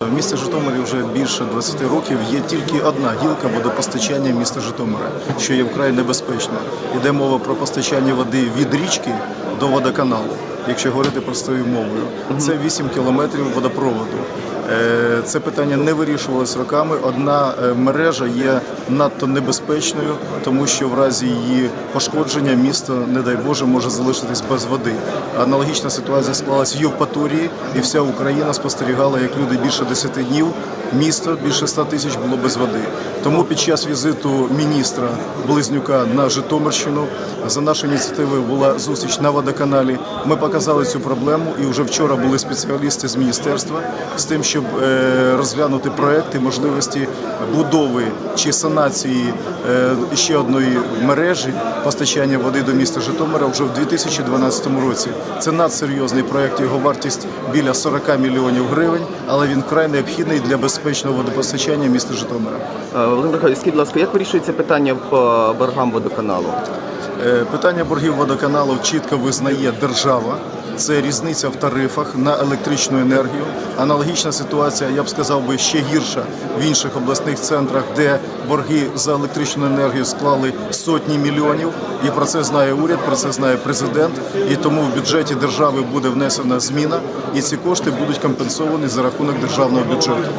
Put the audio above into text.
В місті Житомирі вже більше 20 років є тільки одна гілка водопостачання міста Житомира, що є вкрай небезпечно. Йде мова про постачання води від річки до водоканалу, якщо говорити простою мовою. Це 8 кілометрів водопроводу. Це питання не вирішувалось роками. Одна е, мережа є надто небезпечною, тому що в разі її пошкодження місто, не дай Боже, може залишитись без води. Аналогічна ситуація склалась в Євпаторії, і вся Україна спостерігала, як люди більше 10 днів місто більше 100 тисяч було без води. Тому під час візиту міністра Близнюка на Житомирщину за нашою ініціативою була зустріч на водоканалі. Ми показали цю проблему, і вже вчора були спеціалісти з міністерства з тим, щоб е, розглянути проекти можливості будови чи санації е, ще одної мережі постачання води до міста Житомира вже в 2012 році. Це надсерйозний проект. Його вартість біля 40 мільйонів гривень, але він вкрай необхідний для безпечного водопостачання міста Житомира. Е, Володимир Михайлович, скажіть, будь ласка, як вирішується питання по боргам водоканалу? Е, Питання боргів водоканалу чітко визнає держава. Це різниця в тарифах на електричну енергію. Аналогічна ситуація, я б сказав би, ще гірша в інших обласних центрах, де борги за електричну енергію склали сотні мільйонів. І про це знає уряд, про це знає президент. І тому в бюджеті держави буде внесена зміна, і ці кошти будуть компенсовані за рахунок державного бюджету.